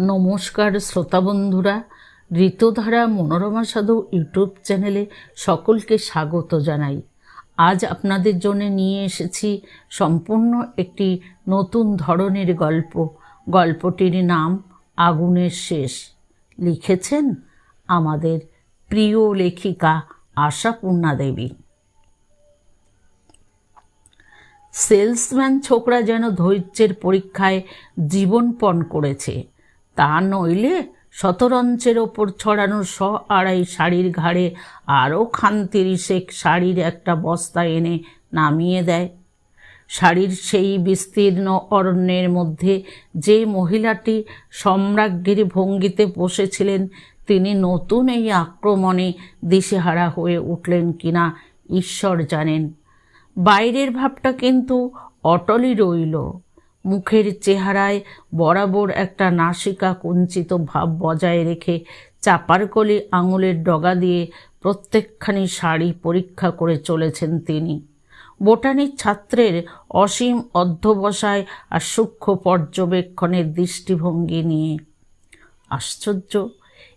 নমস্কার শ্রোতা বন্ধুরা, ঋতুধারা মনোরমা সাধু ইউটিউব চ্যানেলে সকলকে স্বাগত জানাই। আজ আপনাদের জন্য নিয়ে এসেছি সম্পূর্ণ একটি নতুন ধরনের গল্প। গল্পটির নাম আগুনের শেষ। লিখেছেন আমাদের প্রিয় লেখিকা আশাপূর্ণা দেবী। সেলসম্যান ছোকরা যেন ধৈর্যের পরীক্ষায় জীবনপণ করেছে। তা নইলে শতরঞ্চের ওপর ছড়ানো শ আড়াই শাড়ির ঘাড়ে আরও খান্তিরিশেক শাড়ির একটা বস্তা এনে নামিয়ে দেয়। শাড়ির সেই বিস্তীর্ণ অরণ্যের মধ্যে যে মহিলাটি সম্রাজ্ঞীর ভঙ্গিতে বসেছিলেন, তিনি নতুন এই আক্রমণে দিশেহারা হয়ে উঠলেন কিনা ঈশ্বর জানেন। বাইরের ভাবটা কিন্তু অটলই রইল। মুখের চেহারায় বরাবর একটা নাসিকা কুঞ্চিত ভাব বজায় রেখে চাপার কলি আঙুলের ডগা দিয়ে প্রত্যেকখানি শাড়ি পরীক্ষা করে চলেছেন তিনি। বোটানির ছাত্রের অসীম অধ্যবসায় আর সূক্ষ্ম পর্যবেক্ষণের দৃষ্টিভঙ্গি নিয়ে। আশ্চর্য,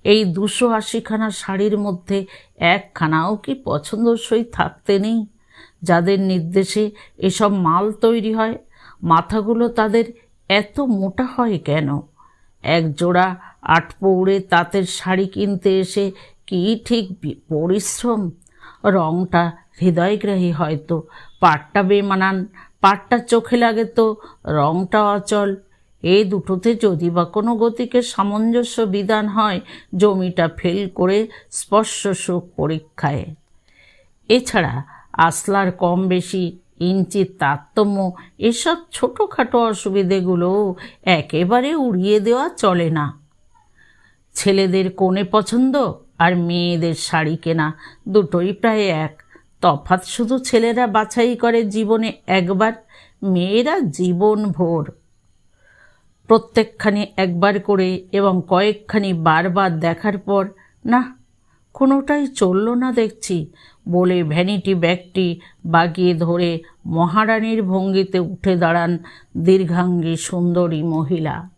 এই দুশো আশিখানা শাড়ির মধ্যে একখানাও কি পছন্দসই থাকতে নেই? যাদের নির্দেশে এসব মাল তৈরি হয় মাথাগুলো তাদের এত মোটা হয় কেন? এক জোড়া আট পৌড়ে তাঁতের শাড়ি কিনতে এসে কি ঠিক পরিশ্রম? রংটা হৃদয়গ্রাহী হয়তো। পাটটা বেমানান, পাটটা চোখে লাগে তো, রংটা অচল। এই দুটোতে যদি বা কোনো গতিকে সামঞ্জস্য বিধান হয়, জমিটা ফেল করে স্পর্শ সুখ পরীক্ষায়। এছাড়া আসলার কম বেশি ইঞ্চির তারতম্য, এসব ছোটোখাটো অসুবিধেগুলো একেবারে উড়িয়ে দেওয়া চলে না। ছেলেদের কোণে পছন্দ আর মেয়েদের শাড়ি কেনা দুটোই প্রায় এক। তফাৎ শুধু ছেলেরা বাছাই করে জীবনে একবার, মেয়েরা জীবন ভোর প্রত্যেকখানি একবার করে এবং কয়েকখানি বারবার দেখার পর, না, কোনোটাই চলল না দেখছি। বলে ভ্যানিটি ব্যাগটি বাগিয়ে ধরে মহারানীর ভঙ্গিতে উঠে দাঁড়ান দীর্ঘাঙ্গী সুন্দরী মহিলা।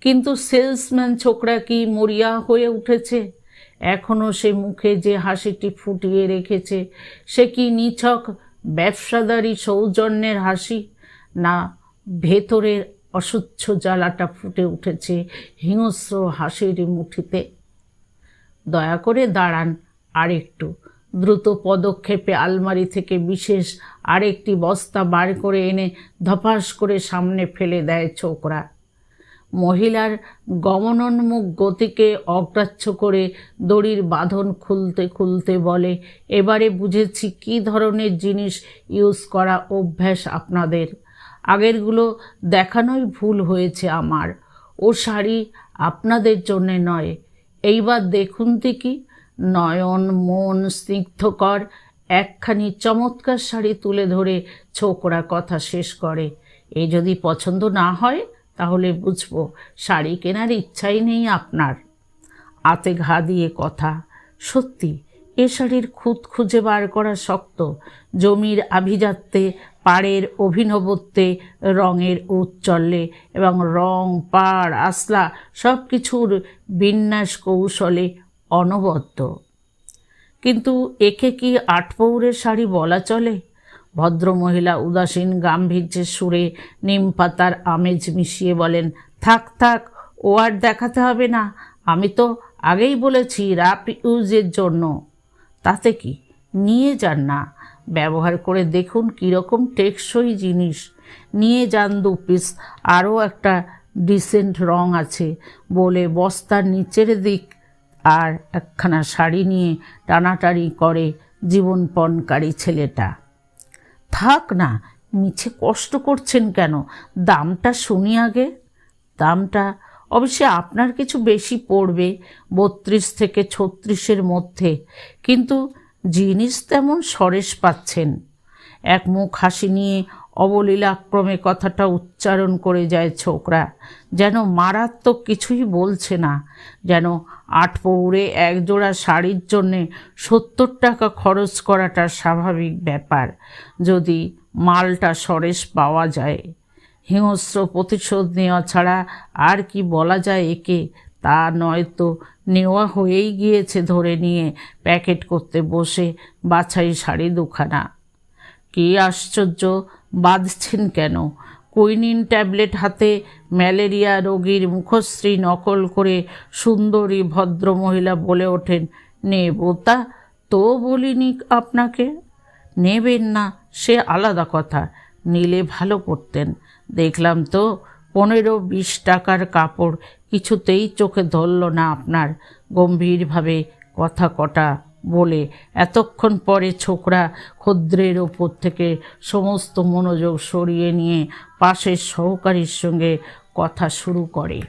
কিন্তু সেলসম্যান ছোকরা কি মরিয়া হয়ে উঠেছে? এখনও সে মুখে যে হাসিটি ফুটিয়ে রেখেছে, সে কি নিছক ব্যবসাদারি সৌজন্যের হাসি? না, ভেতরের অসহ্য জ্বালাটা ফুটে উঠেছে হিংস্র হাসির মুঠিতে। দয়া করে দাঁড়ান আরেকটু। দ্রুত পদক্ষেপে আলমারি থেকে বিশেষ আরেকটি বস্তা বার করে এনে ধপাস করে সামনে ফেলে দেয় ছোকরা। মহিলার গমনোন্মুখ গতিকে অগ্রাহ্য করে দড়ির বাঁধন খুলতে খুলতে বলে, এবারে বুঝেছি কি ধরনের জিনিস ইউজ করা অভ্যাস আপনাদের। আগেরগুলো দেখানোই ভুল হয়েছে আমার। ও শাড়ি আপনাদের জন্যে নয়। এইবার দেখুন দেখি। নয়ন, মন স্নিগ্ধকর, একখানি চমৎকার শাড়ি তুলে ধরে ছোকরা কথা শেষ করে। এ যদি পছন্দ না হয়, তাহলে বুঝব শাড়ি কেনার ইচ্ছাই নেই আপনার। আতে ঘা দিয়ে কথা, সত্যি, এ শাড়ির খুঁত খুঁজে বার করা শক্ত, জমির আভিজাত্যে, পাড়ের অভিনবত্বে, রঙের ঔচ্চল্যে এবং রং, পাড়, আসলা সব কিছুর বিন্যাস কৌশলে অনবদ্য। কিন্তু একে কি আটপৌরের শাড়ি বলা চলে? ভদ্রমহিলা উদাসীন গাম্ভীর্যের সুরে নিম পাতার আমেজ মিশিয়ে বলেন, থাক থাক, ও আর দেখাতে হবে না। আমি তো আগেই বলেছি রাপ ইউজের জন্য। তাতে কি? নিয়ে যান না। ব্যবহার করে দেখুন কীরকম টেকসই জিনিস। নিয়ে যান দু পিস আরও একটা ডিসেন্ট রং আছে বলে বস্তার নিচের দিক আর একখানা শাড়ি নিয়ে টানাটানি করে জীবনপণকারী ছেলেটা। থাক না, মিছে কষ্ট করছেন কেন? দামটা শুনি আগে। দামটা অবশ্যই আপনার কিছু বেশি পড়বে, বত্রিশ থেকে ছত্রিশের মধ্যে। কিন্তু জিনিস তেমন সরেস পাচ্ছেন। এক মুখ হাসি নিয়ে অবলীলাক্রমে কথাটা উচ্চারণ করে যায় ছোকরা। যেন মারাত্মক কিছুই বলছে না। যেন আট পৌড়ে একজোড়া শাড়ির জন্যে সত্তর টাকা খরচ করাটা স্বাভাবিক ব্যাপার। যদি মালটা সরেস পাওয়া যায়। হিংস্র প্রতিশোধ নেওয়া ছাড়া আর কি বলা যায় একে? তা নয়তো নেওয়া হয়েই গিয়েছে ধরে নিয়ে প্যাকেট করতে বসে বাছাই শাড়ি দুখানা। কি আশ্চর্য! বাঁধছেন কেন? কুইনিন ট্যাবলেট হাতে ম্যালেরিয়া রোগীর মুখশ্রী নকল করে সুন্দরী ভদ্রমহিলা বলে ওঠেন। নেব তা তো বলিনি আপনাকে? নেবেন না, সে আলাদা কথা। নিলে ভালো করতেন দেখলাম তো পনেরো বিশ টাকার কাপড় কিছুতেই চোখে ধরল না আপনার। গম্ভীরভাবে কথা কটা বলে এতক্ষণ পরে ছোকরা ক্ষুদ্রের ওপর থেকে সমস্ত মনোযোগ সরিয়ে নিয়ে পাশের সহকারীর সঙ্গে কথা শুরু করে।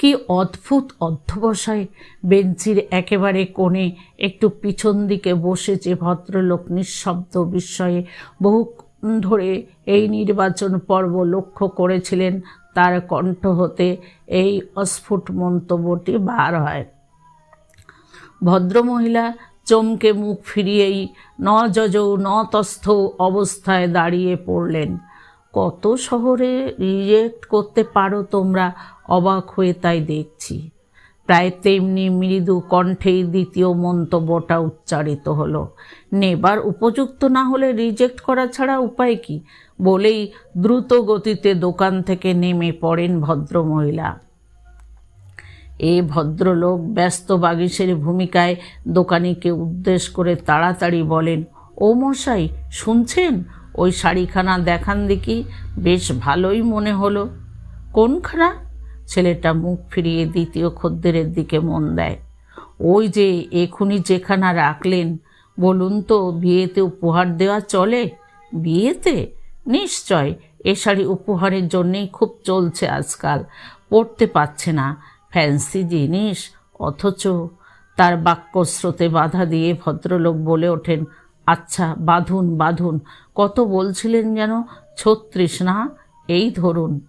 কি অদ্ভুত অধ্যবসায়! বেঞ্চির একেবারে কোণে একটু পিছন দিকে বসে যে ভদ্রলোক নিঃশব্দ বিস্ময়ে। বহু ধরে এই নির্বাচন পর্ব লক্ষ্য করেছিলেন তার কণ্ঠ হতে এই অস্ফুট মন্তব্যটি বার হয়। ভদ্রমহিলা চমকে মুখ ফিরিয়েই ন যজৌ ন তস্থ অবস্থায় দাঁড়িয়ে পড়লেন। কত শহরে রিজেক্ট করতে পারো তোমরা, অবাক হয়ে তাই দেখছি। প্রায় তেমনি মৃদু কণ্ঠেই দ্বিতীয় মন্তব্যটা উচ্চারিত হলো। নেবার উপযুক্ত না হলে রিজেক্ট করা ছাড়া উপায় কি? বলেই দ্রুত গতিতে দোকান থেকে নেমে পড়েন ভদ্রমহিলা। এ ভদ্রলোক ব্যস্ত বাগিসের ভূমিকায় দোকানিকে উদ্দেশ করে তাড়াতাড়ি বলেন, ও মশাই, শুনছেন? ওই শাড়িখানা দেখান দেখি, বেশ ভালোই মনে হলো। কোনখানা? ছেলেটা মুখ ফিরিয়ে দ্বিতীয় খদ্দেরের দিকে মন দেয়। ওই যে এখুনি যেখানা রাখলেন, বলুন তো বিয়েতে উপহার দেওয়া চলে? বিয়েতে? নিশ্চয়, এ শাড়ি উপহারের জন্যেই খুব চলছে আজকাল, পড়তে পারছে না। ফ্যান্সি জিনিস, অথচ তার বাক্যস্রোতে বাধা দিয়ে ভদ্রলোক বলে ওঠেন আচ্ছা বাঁধুন বাঁধুন, কত বলছিলেন যেন? ছত্রিশ না? এই ধরুন।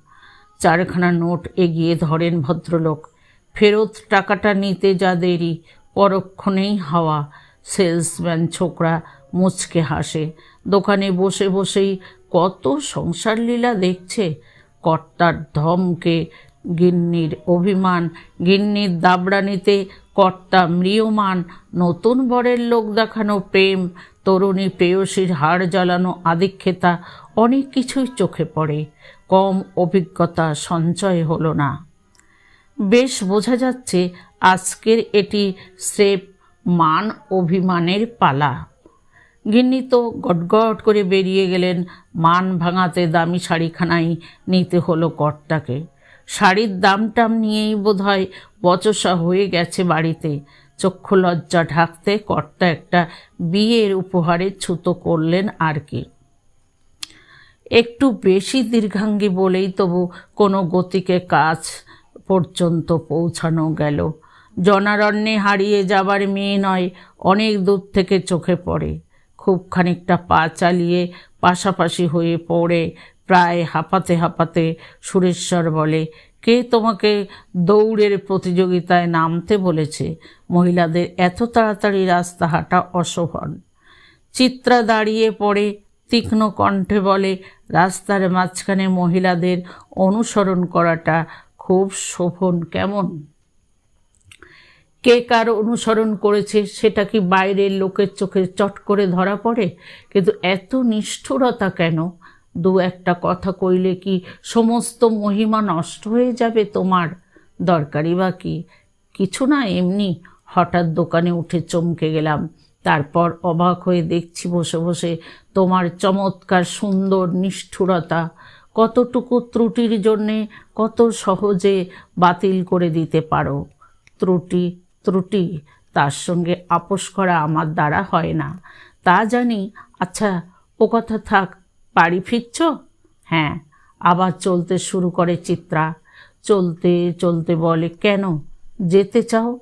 চারখানা নোট এগিয়ে ধরেন ভদ্রলোক। ফেরত টাকাটা নিতে যা দেরি, পরক্ষণেই হাওয়া। সেলসম্যান ছোকরা মুচকে হাসে। দোকানে বসে বসেই কত সংসার লীলা দেখছে। কর্তার ধমকে গিন্নির অভিমান। গিন্নির দাবড়ানিতে কর্তা ম্রিয়মান, নতুন বরের লোক দেখানো প্রেম, তরুণী প্রেয়সীর হাড় জ্বালানো আদিক্ষেতা অনেক কিছুই চোখে পড়ে। কম অভিজ্ঞতা সঞ্চয় হলো না। বেশ বোঝা যাচ্ছে আজকের এটি স্রেফ মান অভিমানের পালা। গিন্নি তো গটগট করে বেরিয়ে গেলেন। মান ভাঙাতে দামি শাড়িখানাই নিতে হলো কর্তাকে। শাড়ির দাম টাম নিয়েই বোধ হয় বচসা হয়ে গেছে বাড়িতে। চক্ষু লজ্জা ঢাকতে কর্তা একটা বিয়ের উপহারে ছুতো করলেন আর কি একটু বেশি দীর্ঘাঙ্গী বলেই তবু কোনো গতিকে কাজ পর্যন্ত পৌঁছানো গেল। জনারণ্যে হারিয়ে যাবার মেয়ে নয়, অনেক দূর থেকে চোখে পড়ে। খুব খানিকটা পা চালিয়ে পাশাপাশি হয়ে পড়ে প্রায় হাঁপাতে হাঁপাতে সুরেশ্বর বলে, কে তোমাকে দৌড়ের প্রতিযোগিতায় নামতে বলেছে? মহিলাদের এত তাড়াতাড়ি রাস্তা হাঁটা অশোভন চিত্রা দাঁড়িয়ে পড়ে, তীক্ষ্ণ কণ্ঠে বলে, রাস্তার মাঝখানে মহিলাদের অনুসরণ করাটা খুব শোভন, কেমন? কে কার অনুসরণ করেছে সেটা কি বাইরের লোকের চোখে চট করে ধরা পড়ে? কিন্তু এত নিষ্ঠুরতা কেন? দু একটা কথা কইলে কি সমস্ত মহিমা নষ্ট হয়ে যাবে তোমার? দরকারি বা কি? কিছু না এমনি হঠাৎ দোকানে উঠে চমকে গেলাম। তারপর অবাক হয়ে দেখছি বসে বসে তোমার চমৎকার, সুন্দর, নিষ্ঠুরতা। কতটুকু ত্রুটির জন্যে কত সহজে বাতিল করে দিতে পারো? ত্রুটি ত্রুটি, তার সঙ্গে আপোষ করা আমার দ্বারা হয় না। তা জানি। আচ্ছা ও কথা থাক। বাড়ি ফিরছ? হ্যাঁ। আবার চলতে শুরু করে চিত্রা। চলতে চলতে বলে, কেন? যেতে চাও?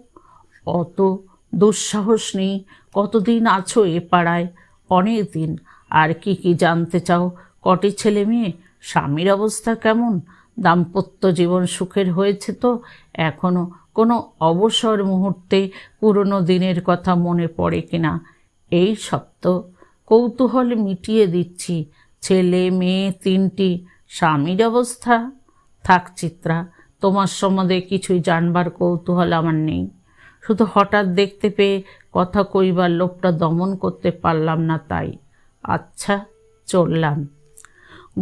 অত দুঃসাহস নেই। কতদিন আছো এ পাড়ায়? অনেক দিন। আর কি কি জানতে চাও? কটি ছেলে মেয়ে? স্বামীর অবস্থা কেমন? দাম্পত্য জীবন সুখের হয়েছে তো? এখনও কোনো অবসর মুহূর্তে পুরনো দিনের কথা মনে পড়ে কিনা? এই সব তো কৌতূহল মিটিয়ে দিচ্ছি। ছেলে, মেয়ে, তিনটি স্বামীর অবস্থা। থাক চিত্রা, তোমার সম্বন্ধে কিছুই জানবার কৌতূহল আমার নেই। শুধু হঠাৎ দেখতে পেয়ে কথা কইবার লোকটা দমন করতে পারলাম না তাই। আচ্ছা চললাম।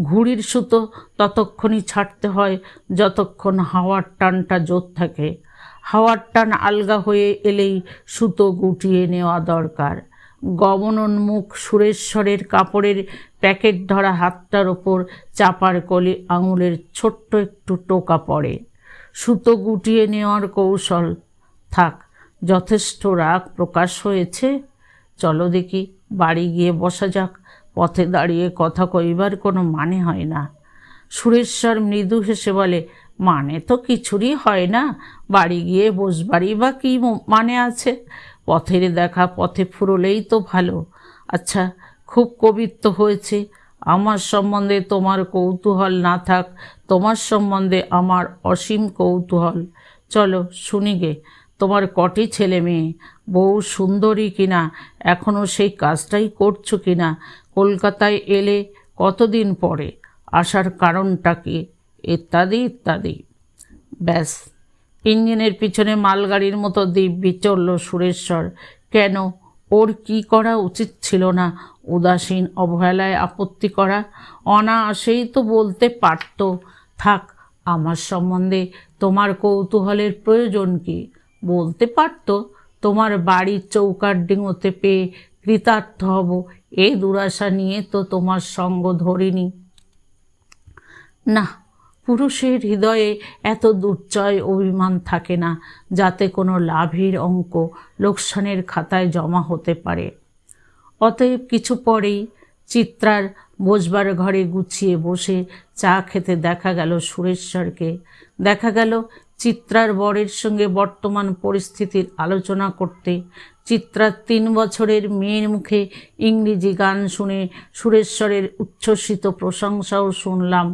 ঘুড়ির সুতো ততক্ষণই ছাড়তে হয়, যতক্ষণ হাওয়ার টানটা জোর থাকে। হাওয়ার টান আলগা হয়ে এলেই সুতো গুটিয়ে নেওয়া দরকার। গমনোন্মুখ সুরেশ্বরের কাপড়ের প্যাকেট ধরা হাতটার ওপর চাপার কলি আঙুলের ছোট্ট একটু টোকা পড়ে। সুতো গুটিয়ে নেওয়ার কৌশল। থাক, যথেষ্ট রাগ প্রকাশ হয়েছে। চলো দেখি, বাড়ি গিয়ে বসা যাক। পথে দাঁড়িয়ে কথা কইবার কোনো মানে হয় না। সুরেশ্বর মৃদু হেসে বলে মানে তো কিছুরই হয় না। বাড়ি গিয়ে বসবারই বা কী মানে আছে? পথের দেখা পথে ফুরলেই তো ভালো। আচ্ছা খুব কবিত্ব হয়েছে। আমার সম্বন্ধে তোমার কৌতূহল না থাক। তোমার সম্বন্ধে আমার অসীম কৌতূহল। চলো, শুনি গে, তোমার কটি ছেলে মেয়ে? বউ সুন্দরী কিনা? এখনও সেই কাজটাই করছ কিনা? কলকাতায় এলে কতদিন পরে? আসার কারণটা কি? ইত্যাদি ইত্যাদি। ব্যাস, ইঞ্জিনের পিছনে মালগাড়ির মতো দিব্যি চলল সুরেশ্বর। কেন? ওর কি করা উচিত ছিল না? উদাসীন অবহেলায় আপত্তি করা? অনায়াসেই তো বলতে পারত। থাক, আমার সম্বন্ধে তোমার কৌতূহলের প্রয়োজন কি? বলতে পারত, তোমার বাড়ির চৌকার ডিঙোতে পেয়ে কৃতার্থ হব। এই দুরাশা নিয়ে তো তোমার সঙ্গ ধরিনি। না পুরুষের হৃদয়ে এত দুর্জয় অভিমান থাকে না, যাতে কোনো লাভের অঙ্ক লোকসানের খাতায় জমা হতে পারে। অতএব কিছু পরেই চিত্রার বসবার ঘরে গুছিয়ে বসে চা খেতে দেখা গেল সুরেশ্বরকে। দেখা গেল চিত্রার বরের সঙ্গে বর্তমান পরিস্থিতির আলোচনা করতে। চিত্রার তিন বছরের মেয়ের মুখে ইংরেজি গান শুনে সুরেশ্বরের উচ্ছ্বসিত প্রশংসাও শুনলাম।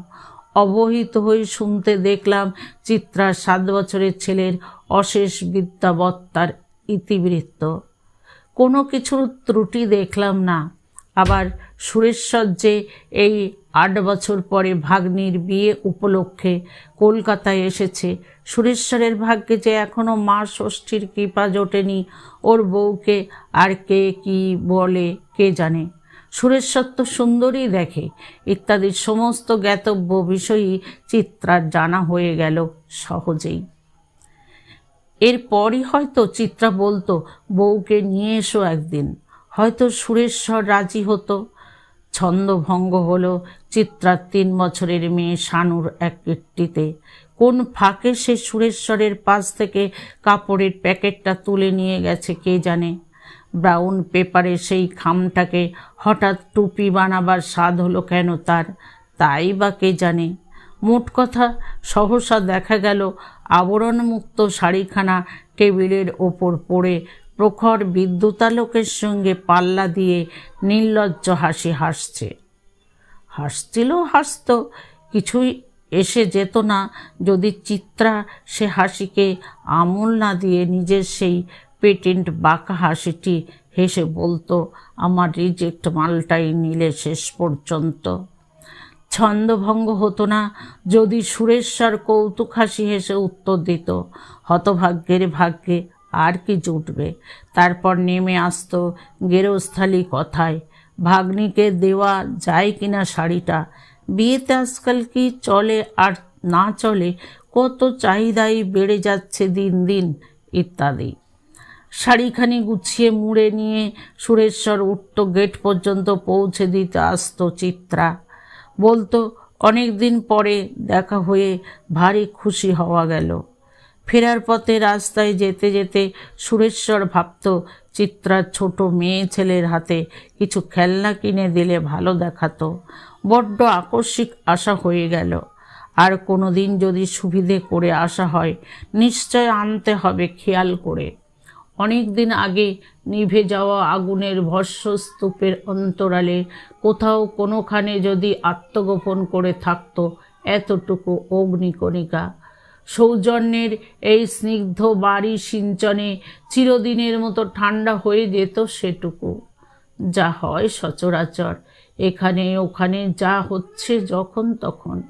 অবহিত হয়ে শুনতে দেখলাম চিত্রার সাত বছরের ছেলের অশেষ বিদ্যাবত্তার ইতিবৃত্ত। কোনো কিছুর ত্রুটি দেখলাম না। আবার সুরেশ্বর যে এই আট বছর পরে ভাগ্নির বিয়ে উপলক্ষে কলকাতায় এসেছে, সুরেশ্বরের ভাগ্যে যে এখনও মা ষষ্ঠীর কৃপা জোটেনি, ওর বউকে আর কে কি বলে, কে জানে। সুরেশ্বর তো সুন্দরী দেখে। ইত্যাদি সমস্ত জ্ঞাতব্য বিষয়ই চিত্রার জানা হয়ে গেল সহজেই। এরপরই হয়তো চিত্রা বলতো, বউকে নিয়ে এসো একদিন। হয়তো সুরেশ্বর রাজি হতো। ছন্দভঙ্গ হলো চিত্রার তিন বছরের মেয়ে শানুর এক কীর্তিতে কোন ফাঁকে সে সুরেশ্বরের পাশ থেকে কাপড়ের প্যাকেটটা তুলে নিয়ে গেছে কে জানে? ব্রাউন পেপারে সেই খামটাকে হঠাৎ টুপি বানাবার স্বাদ হলো কেন তার? তাই বা কে জানে? মোট কথা সহসা দেখা গেল আবরণমুক্ত শাড়িখানা টেবিলের ওপর পড়ে প্রখর বিদ্যুতালোকের সঙ্গে পাল্লা দিয়ে নির্লজ্জ হাসি হাসছে। হাসছিল, হাসত, কিছুই এসে যেত না যদি চিত্রা সে হাসিকে আমল না দিয়ে নিজের সেই পেটেন্ট বাঁকা হাসিটি হেসে বলতো, আমার রিজেক্ট মালটাই নিলে শেষ পর্যন্ত। ছন্দভঙ্গ হতো না, যদি সুরেশ্বর কৌতুক হাসি হেসে উত্তর দিত, হতভাগ্যের ভাগ্যে আর কি জুটবে। তারপর নেমে আসতো গেরস্থালি কথায়, ভাগ্নিকে দেওয়া যায় কিনা শাড়িটা? বিয়েতে আজকাল কি চলে আর না চলে? কত চাহিদাই বেড়ে যাচ্ছে দিন দিন, ইত্যাদি। শাড়িখানি গুছিয়ে মুড়ে নিয়ে সুরেশ্বর উঠত গেট পর্যন্ত পৌঁছে দিতে আসতো চিত্রা। বলতো, অনেক দিন পরে দেখা হয়ে ভারী খুশি হওয়া গেল। ফেরার পথে রাস্তায় যেতে যেতে সুরেশ্বর ভাবত, চিত্রার ছোট মেয়ে ছেলের হাতে কিছু খেলনা কিনে দিলে ভালো দেখাতো। বড্ড আকস্মিক আশা হয়ে গেল। আর কোনো দিন যদি সুবিধে করে আসা হয়, নিশ্চয় আনতে হবে খেয়াল করে। অনেক দিন আগে নিভে যাওয়া আগুনের ভস্মস্তূপের অন্তরালে কোথাও কোনোখানে যদি আত্মগোপন করে থাকতো এতটুকু অগ্নিকণিকা। সৌজন্যের এই স্নিগ্ধ বাড়ি সিঞ্চনে চিরদিনের মতো ঠান্ডা হয়ে যেত সেটুকু। যা হয় সচরাচর। এখানে ওখানে যা হচ্ছে যখন তখন।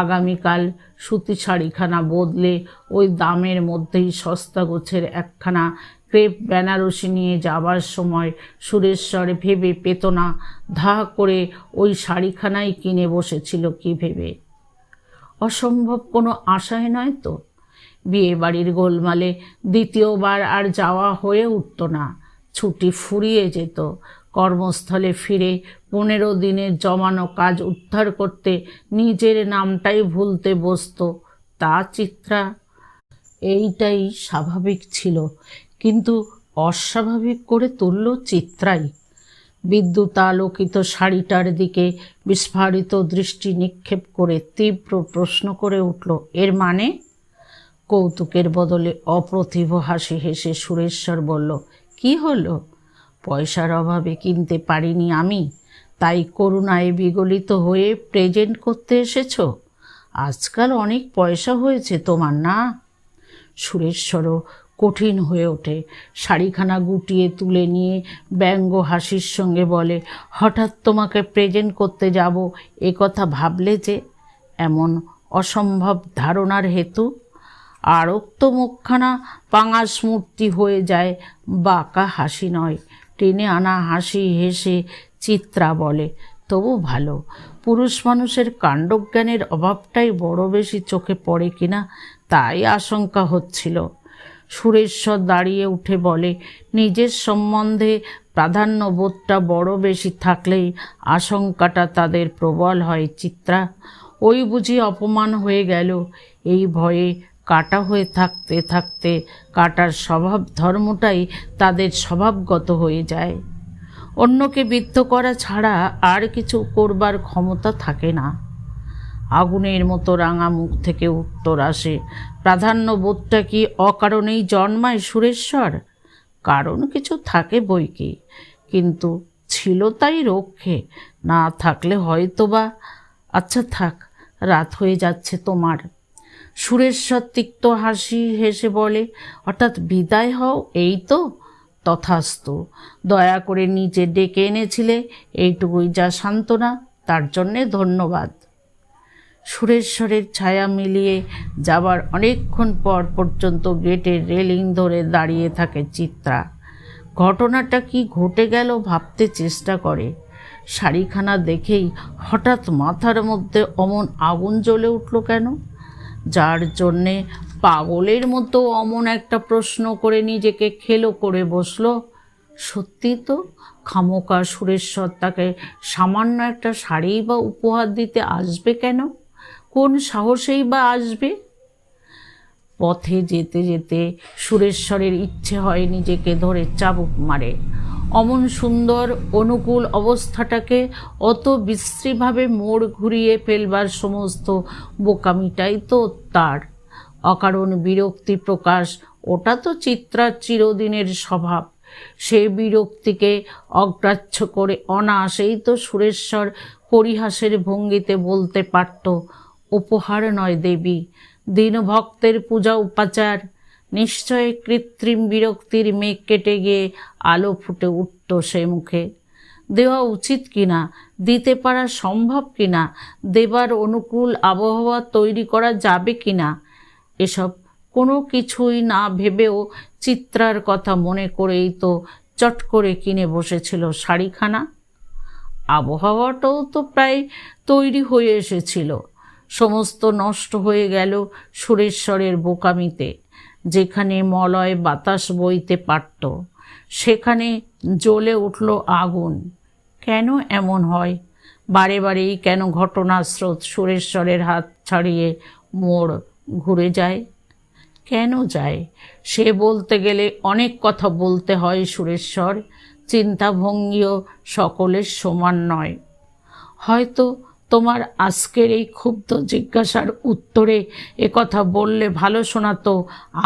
আগামীকাল সুতি শাড়িখানা বদলে ওই দামের মধ্যেই সস্তা গোছের একখানা ক্রেপ বেনারসি নিয়ে যাবার সময় সুরেশ্বর ভেবে পেত না, ধা করে ওই শাড়িখানাই কিনে বসেছিল কি ভেবে। অসম্ভব কোনো আশায় নয় তো? বিয়ে বাড়ির গোলমালে দ্বিতীয়বার আর যাওয়া হয়ে উঠত না, ছুটি ফুরিয়ে যেত কর্মস্থলে ফিরে পনেরো দিনের জমানো কাজ উদ্ধার করতে নিজের নামটাই ভুলতে বসত। তা চিত্রা, এইটাই স্বাভাবিক ছিল। কিন্তু অস্বাভাবিক করে তুলল চিত্রাই। বিদ্যুৎ আলোকিত শাড়িটার দিকে বিস্ফারিত দৃষ্টি নিক্ষেপ করে তীব্র প্রশ্ন করে উঠল, এর মানে? কৌতুকের বদলে অপ্রতিভ হাসি হেসে সুরেশ্বর বলল, কি হলো? পয়সার অভাবে কিনতে পারিনি আমি। তাই করুণায় বিগলিত হয়ে প্রেজেন্ট করতে এসেছ। আজকাল অনেক পয়সা হয়েছে তোমার, না? সুরেশ্বরও কঠিন হয়ে ওঠে। শাড়িখানা গুটিয়ে তুলে নিয়ে ব্যঙ্গ হাসির সঙ্গে বলে, হঠাৎ তোমাকে প্রেজেন্ট করতে যাব, এ কথা ভাবলে যে এমন অসম্ভব ধারণার হেতু? আরক্ত মুখখানা পাঙাশ মূর্তি হয়ে যায়, বাঁকা হাসি নয়। টেনে আনা হাসি হেসে চিত্রা বলে, তবু ভালো। পুরুষ মানুষের কাণ্ডজ্ঞানের অভাবটাই বড় বেশি চোখে পড়ে কিনা তাই আশঙ্কা হচ্ছিল। সুরেশ্বর দাঁড়িয়ে উঠে বলে, নিজের সম্বন্ধে প্রাধান্য বোধটা বড় বেশি থাকলেই আশঙ্কাটা তাদের প্রবল হয় চিত্রা। ওই বুঝি অপমান হয়ে গেল। এই ভয়ে কাটা হয়ে থাকতে থাকতে কাটার স্বভাব ধর্মটাই তাদের স্বভাবগত হয়ে যায়। অন্যকে বিদ্ধ করা ছাড়া আর কিছু করবার ক্ষমতা থাকে না। আগুনের মতো রাঙা মুখ থেকে উত্তর আসে প্রাধান্য বোধটা কি অকারণেই জন্মায় সুরেশ্বর? কারণ কিছু থাকে বই কি কিন্তু ছিল তাই রক্ষে, না থাকলে হয়তো বা আচ্ছা থাক, রাত হয়ে যাচ্ছে তোমার। সুরেশ্বর তিক্ত হাসি হেসে বলে, অর্থাৎ বিদায় হও, এই তো তথাস্তু। দয়া করে নিচে ডেকে এনেছিলে, এইটুকুই যা সান্ত্বনা, তার জন্যে ধন্যবাদ সুরেশ্বরের ছায়া মিলিয়ে যাবার অনেকক্ষণ পর পর্যন্ত গেটের রেলিং ধরে দাঁড়িয়ে থাকে চিত্রা। ঘটনাটা কি ঘটে গেল ভাবতে চেষ্টা করে। শাড়িখানা দেখেই হঠাৎ মাথার মধ্যে অমন আগুন জ্বলে উঠল কেন? যার জন্যে পাগলের মতো অমন একটা প্রশ্ন করে নিজেকে খেলো করে বসল। সত্যি তো খামোকা সুরেশ্বর তাকে সামান্য একটা শাড়ি বা উপহার দিতে আসবে কেন? কোন সাহসেই বা আসবে? পথে যেতে যেতে সুরেশ্বরের ইচ্ছে হয় নিজেকে ধরে চাবুক মারে। অমন সুন্দর, অনুকূল অবস্থাটাকে অত বিশ্রীভাবে মোড় ঘুরিয়ে ফেলবার সমস্ত বোকামিটাই তো তার। অকারণ বিরক্তি প্রকাশ, ওটা তো চিত্রার চিরদিনের স্বভাব। সে বিরক্তিকে অগ্রাহ্য করে অনায়াসেই তো সুরেশ্বর পরিহাসের ভঙ্গিতে বলতে পারত, উপহার নয় দেবী দীনভক্তের পূজা উপাচার, নিশ্চয় কৃত্রিম বিরক্তির মেঘ কেটে গিয়ে আলো ফুটে উঠত সে মুখে। দেওয়া উচিত কিনা, দিতে পারা সম্ভব কিনা, দেবার অনুকূল আবহাওয়া তৈরি করা যাবে কিনা, এসব কোনো কিছুই না ভেবেও চিত্রার কথা মনে করেই তো চট করে কিনে বসেছিল শাড়িখানা। আবহাওয়াটাও তো প্রায় তৈরি হয়ে এসেছিল। সমস্ত নষ্ট হয়ে গেল সুরেশ্বরের বোকামিতে, যেখানে মলয় বাতাস বইতে পারত। সেখানে জ্বলে উঠল আগুন। কেন এমন হয়? বারে বারেই কেন ঘটনার স্রোত সুরেশ্বরের হাত ছাড়িয়ে মোড় ঘুরে যায়? কেন যায়? সে বলতে গেলে অনেক কথা বলতে হয় সুরেশ্বর, চিন্তাভঙ্গিও সকলের সমান নয়। হয়তো তোমার আজকের এই ক্ষুব্ধ জিজ্ঞাসার উত্তরে এ কথা বললে ভালো শোনাতো।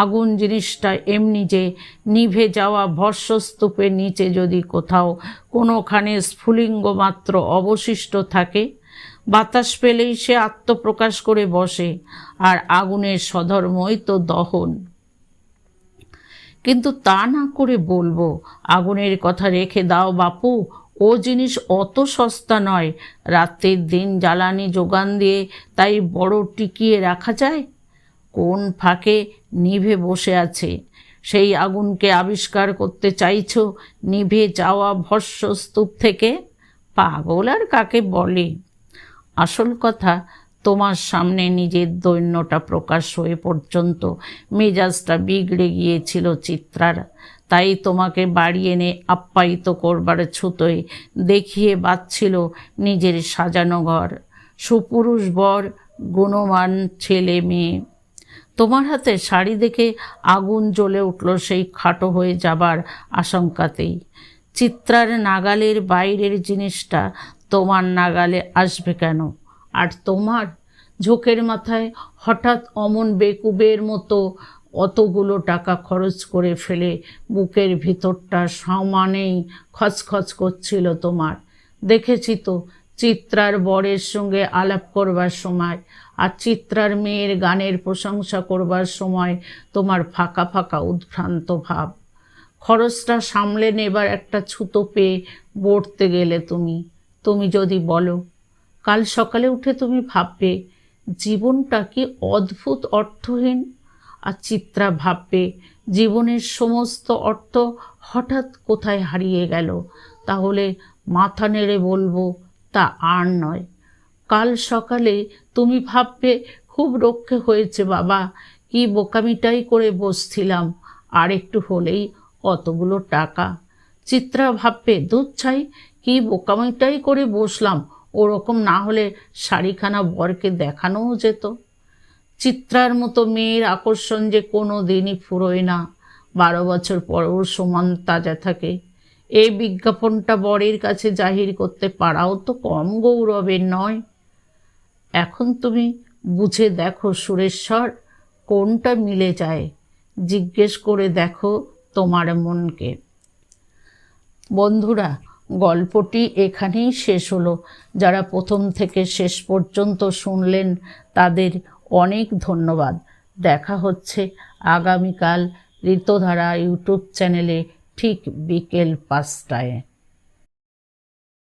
আগুন জিনিসটা এমনি যে নিভে যাওয়া ভস্যস্তূপের নিচে যদি কোথাও কোনোখানে স্ফুলিঙ্গ মাত্র অবশিষ্ট থাকে, বাতাস পেলেই সে আত্মপ্রকাশ করে বসে আর আগুনের সধর্মই তো দহন। কিন্তু তা না করে বলব, আগুনের কথা রেখে দাও বাপু ও জিনিস অত সস্তা নয়। রাতের দিন জ্বালানি যোগান দিয়ে তাই বড় টিকিয়ে রাখা যায়? কোন ফাঁকে নিভে বসে আছে? সেই আগুনকে আবিষ্কার করতে চাইছ? নিভে যাওয়া ভস্য স্তূপ থেকে? পাগল আর কাকে বলে? আসল কথা তোমার সামনে নিজের দৈন্যটা প্রকাশ হয়ে পর্যন্ত মেজাজটা বিগড়ে গিয়েছিল চিত্রার। তাই তোমাকে বাড়ি এনে আপ্যায়িত করবার ছুতোয় দেখিয়ে বাচ্ছিল নিজের সাজানো ঘর। সুপুরুষ বর গুণমান ছেলে মেয়ে। তোমার হাতে শাড়ি দেখে আগুন জ্বলে উঠল সেই খাটো হয়ে যাবার আশঙ্কাতেই। চিত্রার নাগালের বাইরের জিনিসটা তোমার নাগালে আসবে কেন? আর তোমার ঝোঁকের মাথায় হঠাৎ অমন বেকুবের মতো অতগুলো টাকা খরচ করে ফেলে বুকের ভিতরটা সমানেই খচখচ করছিল তোমার। দেখেছি তো চিত্রার বরের সঙ্গে আলাপ করবার সময় আর চিত্রার মেয়ের গানের প্রশংসা করবার সময় তোমার ফাঁকা ফাঁকা উদ্ভ্রান্ত ভাব। খরচটা সামলে নেবার একটা ছুতো পেয়ে বড়তে গেলে তুমি। তুমি যদি বলো কাল সকালে উঠে তুমি ভাববে জীবনটা কি অদ্ভুত অর্থহীন। আর চিত্রা ভাববে, জীবনের সমস্ত অর্থ হঠাৎ কোথায় হারিয়ে গেল। তাহলে মাথা নেড়ে বলব, তা আর নয়। কাল সকালে তুমি ভাববে, খুব রক্ষে হয়েছে বাবা, কি বোকামিটাই করে বসছিলাম। আর একটু হলেই অতগুলো টাকা। চিত্রা ভাববে, দুধ ছাই কি বোকামিটাই করে বসলাম? ওরকম না হলে শাড়িখানা বরকে দেখানোও যেত। চিত্রার মতো মেয়ের আকর্ষণ যে কোনো দিনই ফুরোয় না। বারো বছর পরেও সমান তাজা থাকে। এই বিজ্ঞাপনটা বরের কাছে জাহির করতে পারাও তো কম গৌরবের নয়। এখন তুমি বুঝে দেখো সুরেশ্বর, কোনটা মিলে যায়। জিজ্ঞেস করে দেখো তোমার মনকে। বন্ধুরা গল্পটি এখানেই শেষ হলো। যারা প্রথম থেকে শেষ পর্যন্ত শুনলেন, তাদের অনেক ধন্যবাদ। দেখা হচ্ছে আগামীকাল ঋতধারা ইউটিউব চ্যানেলে ঠিক বিকেল পাঁচটায়।